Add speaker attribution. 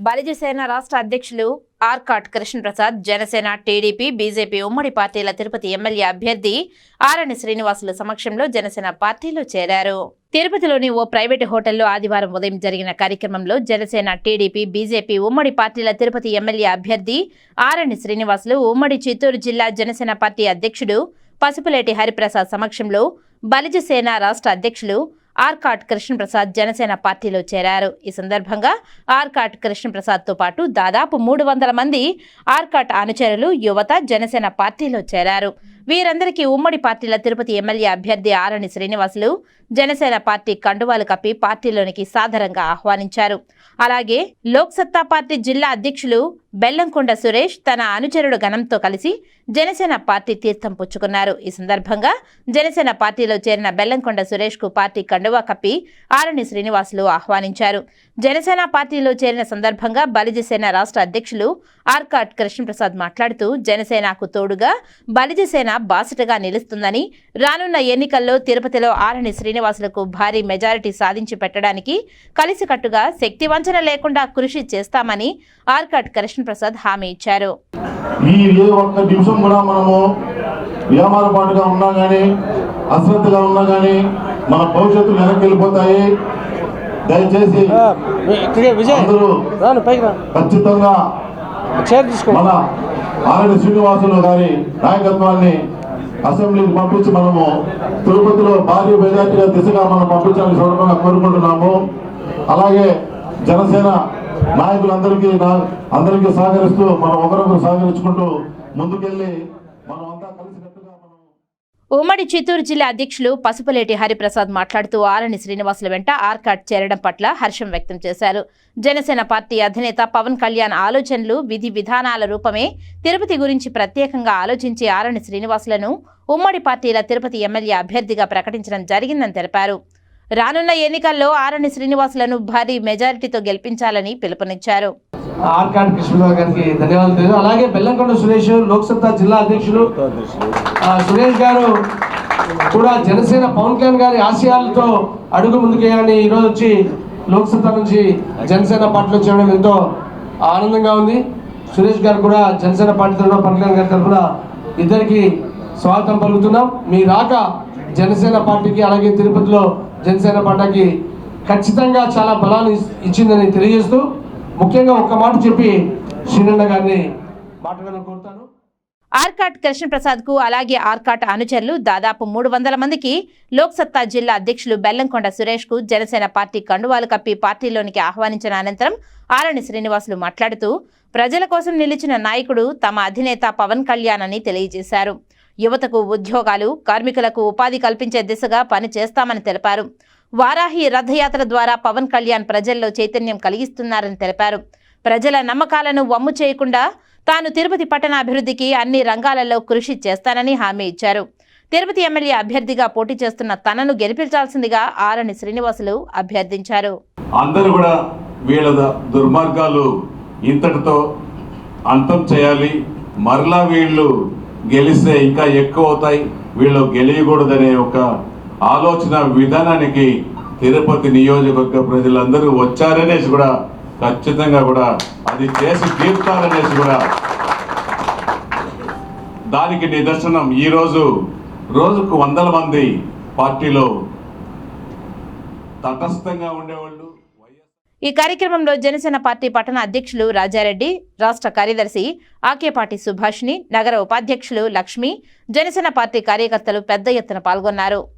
Speaker 1: బలిజసేన రాష్ట్ర అధ్యక్షులు Arcot Krishnaprasad Janasena TDP BJP ఉమ్మడి పార్టీల తిరుపతి ఎమ్మెల్యే అభ్యర్థి ఆరణి శ్రీనివాసుల సమక్షంలో జనసేన పార్టీలో చేరారు. తిరుపతిలోని ఓ ప్రైవేటు హోటల్లో ఆదివారం ఉదయం జరిగిన కార్యక్రమంలో జనసేన టీడీపీ బీజేపీ ఉమ్మడి పార్టీల తిరుపతి ఎమ్మెల్యే అభ్యర్థి ఆరణి శ్రీనివాసులు ఉమ్మడి చిత్తూరు జిల్లా జనసేన పార్టీ అధ్యక్షుడు పసుపులేటి హరిప్రసాద్ సమక్షంలో బలిజసేన రాష్ట్ర అధ్యక్షులు ఆర్కాట్ కృష్ణప్రసాద్ జనసేన పార్టీలో చేరారు. ఈ సందర్భంగా ఆర్కాట్ కృష్ణప్రసాద్తో పాటు దాదాపు మూడు వందల మంది ఆర్కాట్ అనుచరులు యువత జనసేన పార్టీలో చేరారు. వీరందరికీ ఉమ్మడి పార్టీల తిరుపతి ఎమ్మెల్యే అభ్యర్థి ఆరణి శ్రీనివాసులు జనసేన పార్టీ కండువాలు కప్పి పార్టీలోనికి సాదరంగా ఆహ్వానించారు. అలాగే లోక్సత్తా పార్టీ జిల్లా అధ్యక్షులు బెల్లంకొండ సురేష్ తన అనుచరుడు గణంతో కలిసి జనసేన పార్టీ తీర్థం పుచ్చుకున్నారు. ఈ సందర్భంగా జనసేన పార్టీలో చేరిన బెల్లంకొండ సురేష్కు పార్టీ కండువా కప్పి ఆరణి శ్రీనివాసులు ఆహ్వానించారు. జనసేన పార్టీలో చేరిన సందర్భంగా బలిజసేన రాష్ట్ర అధ్యక్షులు ఆర్కాట్ కృష్ణప్రసాద్ మాట్లాడుతూ జనసేనకు తోడుగా బలిజసేన బాసటగా నిలుస్తుందని రానున్న ఎన్నికల్లో తిరుపతిలో ఆరణి శ్రీనివాసులకు భారీ మెజారిటీ సాధించి పెట్టడానికి కలిసికట్టుగా శక్తి వంచన లేకుండా కృషి చేస్తామని ఆర్కాట్ కృష్ణప్రసాద్ హామీ ఇచ్చారు.
Speaker 2: ఈ ఏ ఒక్క నిమిషం కూడా మనము వ్యాపారపాటుగా ఉన్నా కానీ అశ్రద్ధగా ఉన్నా కానీ మన భవిష్యత్తు వెనక్కి వెళ్ళిపోతాయి. దయచేసి
Speaker 3: ఆ, ఇక్కడే విజయ్.
Speaker 2: అందరూ ఖచ్చితంగా మన ఆర్ఎన్ శ్రీనివాసులు గారి నాయకత్వాన్ని అసెంబ్లీకి పంపించి మనము తిరుపతిలో భారీ మెజార్టీగా దిశగా మనం పంపించాలని సందర్భంగా కోరుకుంటున్నాము. అలాగే జనసేన నాయకులందరికీ అందరికీ సహకరిస్తూ మనం ఒకరొకరు సహకరించుకుంటూ ముందుకెళ్ళి మనం అంతా కలిసికట్టుగా మనం
Speaker 1: ఉమ్మడి చిత్తూరు జిల్లా అధ్యక్షులు పసుపులేటి హరిప్రసాద్ మాట్లాడుతూ ఆరణి శ్రీనివాసుల వెంట ఆర్కాట్ చేరడం పట్ల హర్షం వ్యక్తం చేశారు. జనసేన పార్టీ అధినేత పవన్ కళ్యాణ్ ఆలోచనలు విధి విధానాల రూపమే తిరుపతి గురించి ప్రత్యేకంగా ఆలోచించి ఆరణి శ్రీనివాసులను ఉమ్మడి పార్టీల తిరుపతి ఎమ్మెల్యే అభ్యర్థిగా ప్రకటించడం జరిగిందని తెలిపారు. రానున్న ఎన్నికల్లో ఆరణి శ్రీనివాసులను భారీ మెజారిటీతో గెలిపించాలని పిలుపునిచ్చారు.
Speaker 4: ఆర్కాడ్ కృష్ణరావు గారికి ధన్యవాదాలు తెలియదు అలాగే బెల్లంకొండ సురేష్ లోక్సత్తా జిల్లా అధ్యక్షులు సురేష్ గారు కూడా జనసేన పవన్ కళ్యాణ్ గారి ఆశయాలతో అడుగు ముందుకేయాలని ఈరోజు వచ్చి లోక్సత్తా నుంచి జనసేన పార్టీలో చేయడం ఎంతో ఆనందంగా ఉంది. సురేష్ గారు కూడా జనసేన పార్టీ తరఫున పవన్ కళ్యాణ్ గారి తరఫున ఇద్దరికి స్వాగతం పలుకుతున్నాం. మీ రాక జనసేన పార్టీకి అలాగే తిరుపతిలో జనసేన పార్టీకి ఖచ్చితంగా చాలా బలాలు ఇచ్చిందని తెలియజేస్తూ ముఖ్యంగా ఒక్క మాట చెప్పి శ్రీనన్న గారిని మాట్లాడాలని కోరుతాను.
Speaker 1: ఆర్కాట్ కృష్ణప్రసాద్కు అలాగే ఆర్కాట్ అనుచరులు దాదాపు మూడు వందల మందికి లోక్సత్తా జిల్లా అధ్యక్షులు బెల్లంకొండ సురేష్కు జనసేన పార్టీ కండువాలు కప్పి పార్టీలోనికి ఆహ్వానించిన అనంతరం ఆరణి శ్రీనివాసులు మాట్లాడుతూ ప్రజల కోసం నిలిచిన నాయకుడు తమ అధినేత పవన్ కళ్యాణ్ అని తెలియజేశారు. యువతకు ఉద్యోగాలు కార్మికులకు ఉపాధి కల్పించే దిశగా పని చేస్తామని తెలిపారు. వారాహి రథయాత్ర ద్వారా పవన్ కళ్యాణ్ ప్రజల్లో చైతన్యం కలిగిస్తున్నారని తెలిపారు. ప్రజల నమ్మకాలను వమ్ము చేయకుండా తాను తిరుపతి పట్టణ అభివృద్ధికి అన్ని రంగాలలో కృషి చేస్తానని హామీ ఇచ్చారు. తిరుపతి ఎమ్మెల్యే అభ్యర్థిగా పోటీ చేస్తున్న తనను గెలిపించాల్సిందిగా ఆరణి శ్రీనివాసులు అభ్యర్థించారు.
Speaker 5: అందరూ కూడా వీళ్ళ దుర్మార్గాలు ఇంతటితో అంతం చేయాలి. మరలా వీళ్ళు గెలిస్తే ఇంకా ఎక్కువ అవుతాయి వీళ్ళు గెలియకూడదనే ఒక ఆలోచన విధానానికి తిరుపతి నియోజకవర్గ ప్రజలందరూ వచ్చారనేసి కూడా ఖచ్చితంగా కూడా అది చేసి తీరుతారనేసి కూడా దానికి నిదర్శనం ఈరోజు రోజుకు వందల మంది పార్టీలో తటస్థంగా ఉండేవాళ్ళు.
Speaker 1: ఈ కార్యక్రమంలో జనసేన పార్టీ పట్టణ అధ్యక్షులు రాజారెడ్డి రాష్ట్ర కార్యదర్శి ఆకేపాటి సుభాష్ని నగర ఉపాధ్యక్షులు లక్ష్మి జనసేన పార్టీ కార్యకర్తలు పెద్ద ఎత్తున పాల్గొన్నారు.